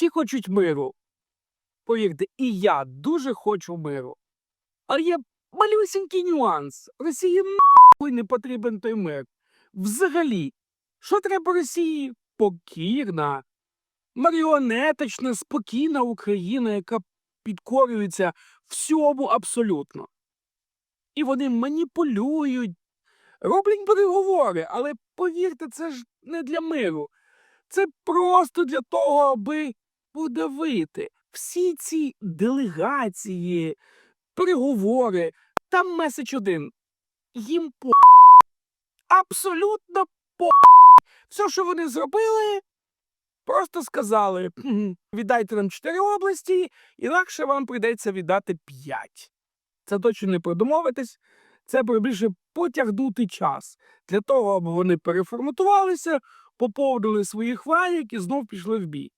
Всі хочуть миру. Повірте, і я дуже хочу миру. Але є малюсінький нюанс. Росії нахуй не потрібен той мир. Взагалі, що треба Росії? Покірна, маріонеточна, спокійна Україна, яка підкорюється всьому абсолютно. І вони маніпулюють, роблять переговори, але повірте, це ж не для миру. Це просто для того, аби подавити всі ці делегації, переговори. Там меседж один. Їм по абсолютно по все, що вони зробили, просто сказали: віддайте нам чотири області, інакше вам прийдеться віддати п'ять. Це точно не про домовитись, це більше потягнути час для того, аби вони переформатувалися, поповнили свої хвалі і знов пішли в бій.